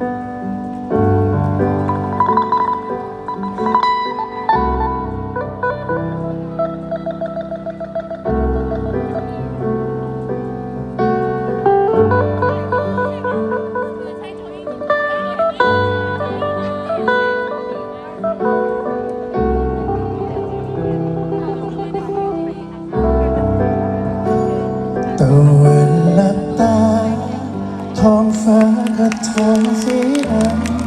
ต ดทนสีด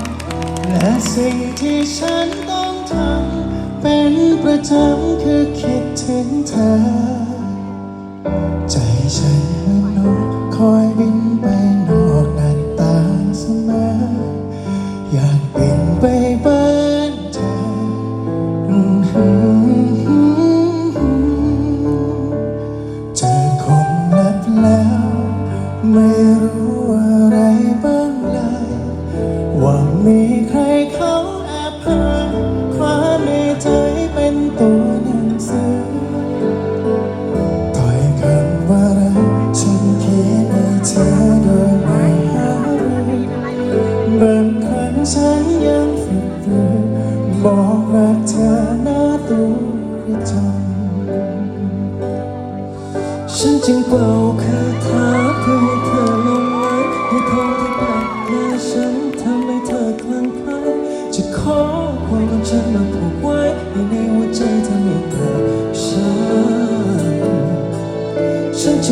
ำและสิ่งที่ฉันต้องทำเป็นประจำคือคิดถึงเธอ ใจฉันเหมือนนกคอยบินไป มีใครเขาแอบเผยความในใจเป็นตัวหนังสือต่อยคำว่ารักฉันเขียนให้เธอโดยไม่หารือบางครั้งฉันยังฝึกฝืนบอกรักเธอหน้าตัวประจำฉันจึงเป่าคาถา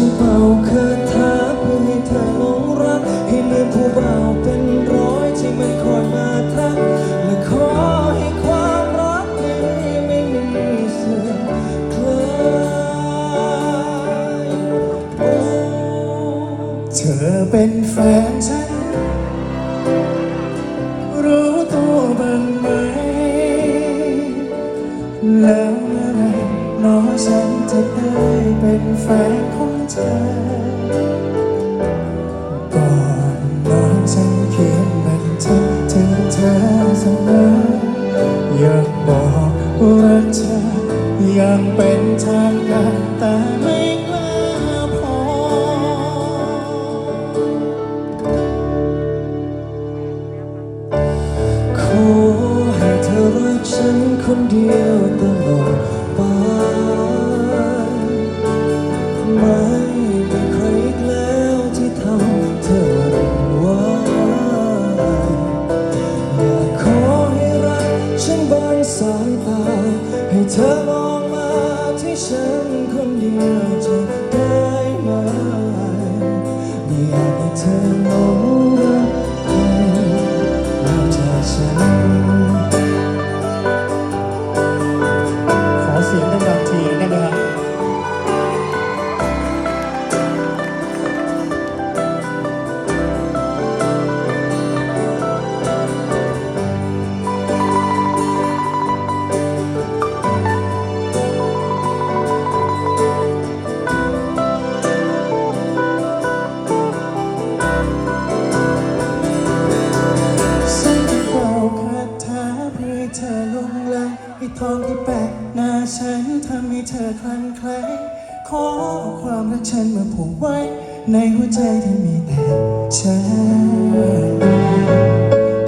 ฉันเป่าคาถาเพื่อให้เธอหลงรัก ให้ลืมผู้บ่าวเป็นร้อยที่มันคอยมาทัก และขอให้ความรักนี้ไม่มีเสื่อมคลายโอ้เธอเป็นแฟนฉัน รู้ตัวบ้างไหม แล้วเมื่อไหรน้องฉันจะได้เป็นแฟน ฉันคนเดียว ทองที่แปะหน้าฉันทำให้เธอคลั่งไคล้ขอความรักฉันมาผูกไว้ ในหัวใจที่มีแต่ฉัน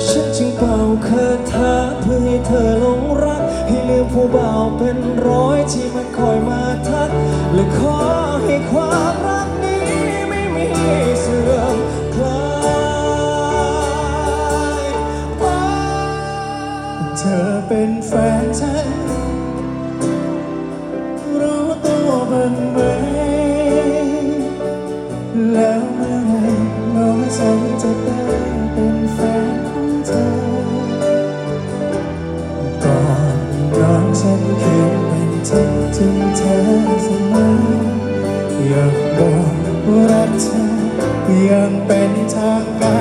ฉันจึงเป่าคาถาเพื่อให้เธอหลงรัก ให้ลืมผู้บ่าวเป็นร้อยที่มันคอยมา ถึงเธอเสมออยากบอกรักเธอยังเป็นทางการ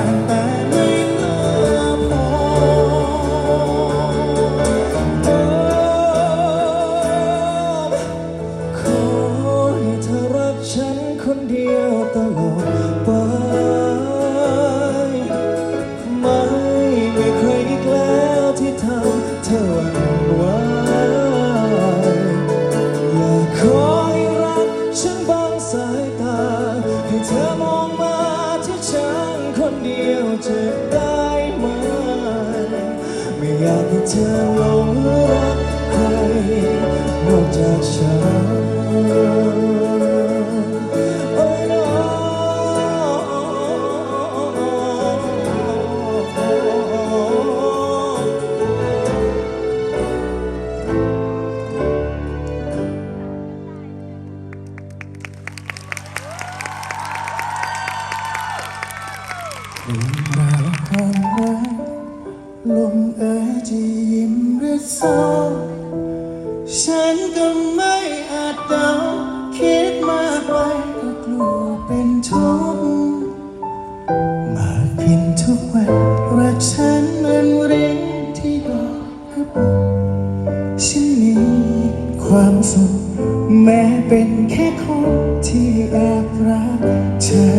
ธอมองมาที่ฉันคนเดียวจะได้ไหม ไม่อยากให้เธอลง ศร้า ฉันก็ไม่อาจเดาคิดมากไปก็กลัวเป็นทุกข์มากขึ้นทุกวันรักฉันเหมือนริงที่ดอกกระปุกฉันมีความสุขแม้เป็นแค่คนที่แอบรักเธอ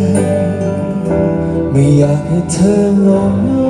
ไม่อยากให้เธอหลง